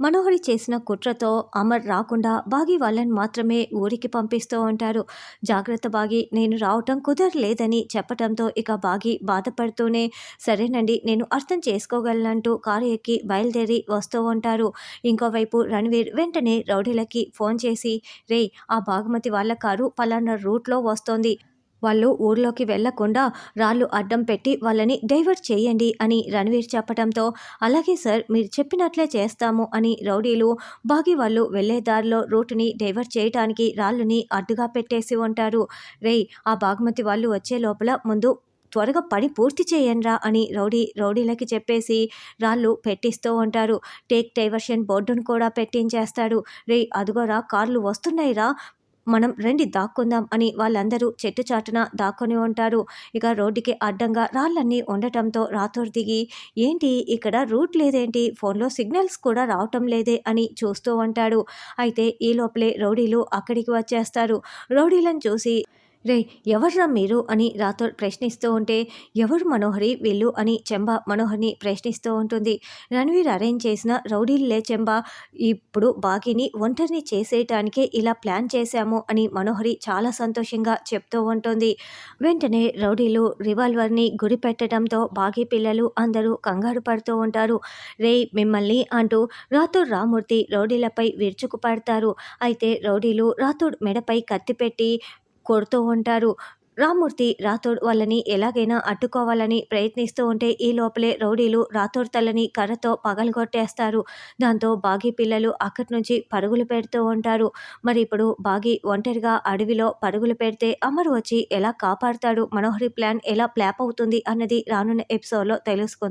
మనోహరి చేసిన కుట్రతో అమర్ రాకుండా బాగి వాళ్ళని మాత్రమే ఊరికి పంపిస్తూ ఉంటారు. జాగ్రత్త బాగి నేను రావటం కుదరలేదని చెప్పటంతో ఇక బాగి బాధపడుతూనే సరేనండి నేను అర్థం చేసుకోగలనంటూ కారు ఎక్కి బయలుదేరి వస్తూ ఉంటారు. ఇంకోవైపు రణవీర్ వెంటనే రౌడీలకి ఫోన్ చేసి రే ఆ బాగుమతి వాళ్ళ కారు పలానా రూట్లో వస్తోంది. వాళ్ళు ఊర్లోకి వెళ్ళకుండా రాళ్ళు అడ్డం పెట్టి వాళ్ళని డైవర్ట్ చేయండి అని రణవీర్ చెప్పడంతో అలాగే సార్ మీరు చెప్పినట్లే చేస్తాము అని రౌడీలు బాగి వాళ్ళు వెళ్ళే దారిలో రూట్ని డైవర్ట్ చేయడానికి రాళ్ళని అడ్డుగా పెట్టేసి ఉంటారు. రేయ్ ఆ బాగుమతి వాళ్ళు వచ్చే లోపల ముందు త్వరగా పని పూర్తి చేయండిరా అని రౌడీ రౌడీలకి చెప్పేసి రాళ్ళు పెట్టిస్తూ ఉంటారు. టేక్ డైవర్షన్ బోర్డును కూడా పెట్టించేస్తాడు. రే అదుగోరా కార్లు వస్తున్నాయిరా మనం రండి దాక్కుందాం అని వాళ్ళందరూ చెట్టు చాటున దాక్కొని ఉంటారు. ఇక రోడ్డుకి అడ్డంగా రాళ్ళన్నీ ఉండటంతో రాతోడు దిగి ఏంటి ఇక్కడ రూట్ లేదేంటి? ఫోన్లో సిగ్నల్స్ కూడా రావటం లేదే అని చూస్తూ ఉంటాడు. అయితే ఈ లోపలే రౌడీలు అక్కడికి వచ్చేస్తారు. రౌడీలను చూసి రే ఎవర్రా మీరు అని రాతో ప్రశ్నిస్తూ ఉంటే ఎవరు మనోహరి వీళ్ళు అని చెంబ మనోహర్ని ప్రశ్నిస్తూ ఉంటుంది. రణవీర్ అరేంజ్ చేసిన రౌడీలే చెంబ ఇప్పుడు బాగిని ఒంటరిని చేసేయటానికే ఇలా ప్లాన్ చేశాము అని మనోహరి చాలా సంతోషంగా చెప్తూ ఉంటుంది. వెంటనే రౌడీలు రివాల్వర్ని గురి పెట్టడంతో బాగి పిల్లలు అందరూ కంగారు పడుతూ ఉంటారు. రే మిమ్మల్ని అంటూ రాథోడ్ రామూర్తి రౌడీలపై విరుచుకు పడతారు. అయితే రౌడీలు రాథోడ్ మెడపై కత్తి పెట్టి కొడుతూ ఉంటారు. రామ్మూర్తి రాథోడ్ వాళ్ళని ఎలాగైనా అడ్డుకోవాలని ప్రయత్నిస్తూ ఉంటే ఈ లోపలే రౌడీలు రాథోడ్ తల్లని కర్రతో పగలగొట్టేస్తారు. దాంతో బాగి పిల్లలు అక్కడి నుంచి పరుగులు పెడుతూ ఉంటారు. మరి ఇప్పుడు బాగి ఒంటరిగా అడవిలో పరుగులు పెడితే అమరు వచ్చి ఎలా కాపాడుతాడు? మనోహరి ప్లాన్ ఎలా ప్లాప్ అవుతుంది? అన్నది రానున్న ఎపిసోడ్లో తెలుసుకుంది.